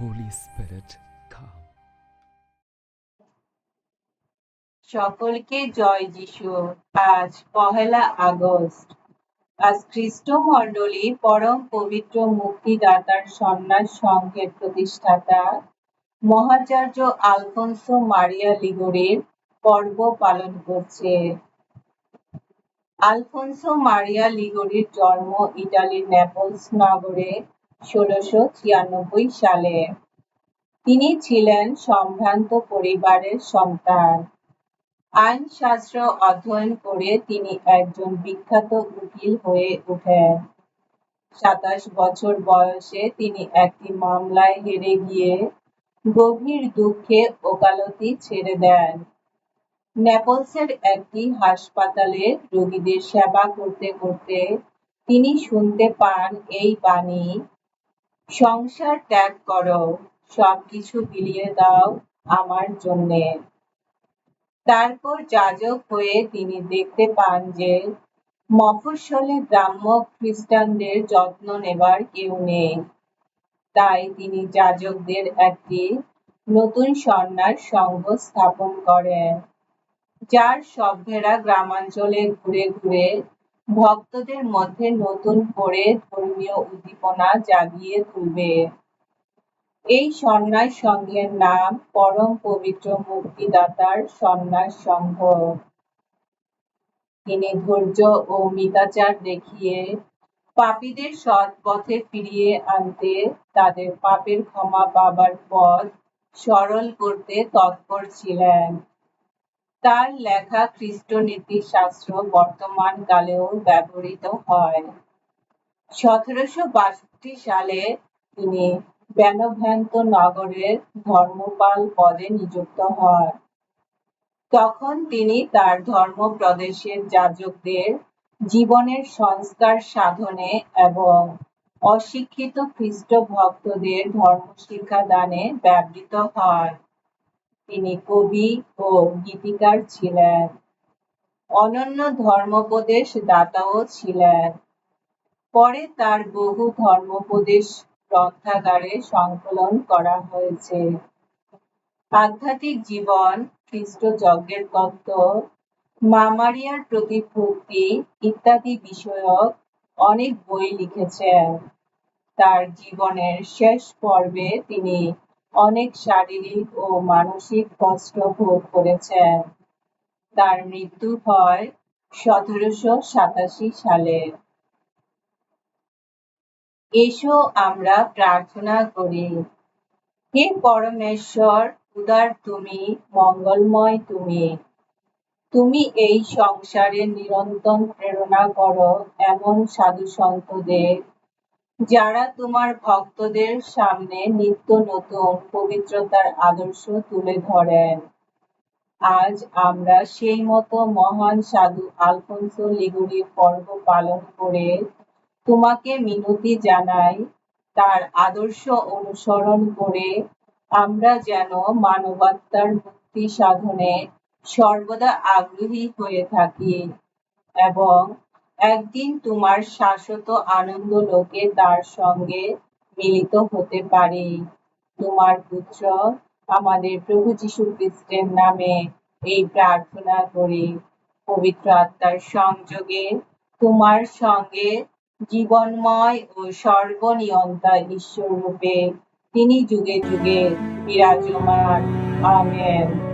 Holy Spirit, come. সকলকে জয় যিশু। আজ পহেলা আগস্ট। আজ খ্রিস্ট মণ্ডলী পরম পবিত্র মুক্তিদাতার সন্ন্যাস সংঘের প্রতিষ্ঠাতা মহাচার্য আলফোন্সো মারিয়া লিগোরের পর্ব পালন করছে। আলফোন্সো মারিয়া লিগোরির জন্ম ইটালির নেপলস নগরে ষোলশো ছিয়ানব্বই সালে। তিনি ছিলেন সম্ভ্রান্ত পরিবারের সন্তান। আইনশাস্ত্র অধ্যয়ন করে তিনি একজন বিখ্যাত উকিল হয়ে ওঠেন। সাতাশ বছর বয়সে তিনি একটি মামলায় হেরে গিয়ে গভীর দুঃখে ওকালতি ছেড়ে দেন। নেপলসের একটি হাসপাতালে রোগীদের সেবা করতে করতে তিনি শুনতে পান এই বাণী সংসার ত্যাগ করো, সবকিছু বিলিয়ে দাও আমার জন্যে। তারপর যাজক হয়ে তিনি দেখতে পান যে মফস্বলে গ্রাম্য খ্রিস্টানদের যত্ন নেবার কেউ নেই। তাই তিনি যাজকদের একটি নতুন সন্ন্যাস সংঘ স্থাপন করেন, যার সভ্যেরা গ্রামাঞ্চলে ঘুরে ঘুরে ভক্তদের মধ্যে নতুন করে ধর্মীয় উদ্দীপনা জাগিয়ে তুলবে। এই সন্ন্যাস সংঘের নাম পরম পবিত্র মুক্তিদাতার সন্ন্যাস সংঘ তিনি ধৈর্য ও মিতাচার দেখিয়ে পাপীদের সৎ পথে ফিরিয়ে আনতে, তাদের পাপের ক্ষমা পাবার পথ সরল করতে তৎপর ছিলেন। তার লেখা খ্রিস্ট নীতি শাস্ত্র বর্তমান কালেও ব্যবহৃত হয়। সতেরোশো বাষট্টি সালে তিনি বেনভ্যান্ত নগরের ধর্মপাল পদে নিযুক্ত হন। তখন তিনি তার ধর্ম প্রদেশের যাজকদের জীবনের সংস্কার সাধনে এবং অশিক্ষিত খ্রিস্ট ভক্তদের ধর্ম শিক্ষা দানে ব্যবহৃত হন তিনি কবি ও গীতিকার ছিলেন। অনন্য ধর্মোপদেশ দাতাও ছিলেন। পরে তার বহু ধর্মোপদেশ গ্রন্থাগারে সংকলন করা হয়েছে। আধ্যাত্মিক জীবন, খ্রিস্ট যজ্ঞের তত্ত্ব, মামারিয়ার প্রতি ইত্যাদি বিষয়ক অনেক বই লিখেছেন। তার জীবনের শেষ পর্বে তিনি অনেক শারীরিক ও মানসিক কষ্ট ভোগ করেছেন। তার মৃত্যু হয় সতেরোশো সাতাশি সালে। এসো আমরা প্রার্থনা করি। হে পরমেশ্বর, উদার তুমি, মঙ্গলময় তুমি। তুমি এই সংসারে নিরন্তর প্রেরণা করো এমন সাধু সন্তদের যারা তোমার ভক্তদের সামনে নিত্য নতুন পবিত্রতার আদর্শ তুলে ধরেন। আজ আমরা সেই মতো মহান সাধু আলফোন্সো লিগুরির পর্ব পালন করে তোমাকে মিনতি জানাই, তার আদর্শ অনুসরণ করে আমরা যেন মানবাত্মার মুক্তি সাধনে সর্বদা আগ্রহী হয়ে থাকি এবং একদিন তোমার শাশ্বত আনন্দ লোকে তার সঙ্গে মিলিত হতে পারি। তোমার পুত্র আমাদের প্রভু যীশু খ্রিস্টের নামে এই প্রার্থনা করি, পবিত্র আত্মার সংযোগে তোমার সঙ্গে জীবনময় ও সর্বনিয়ন্তা ঈশ্বর রূপে তিনি যুগে যুগে বিরাজমান। আমেন।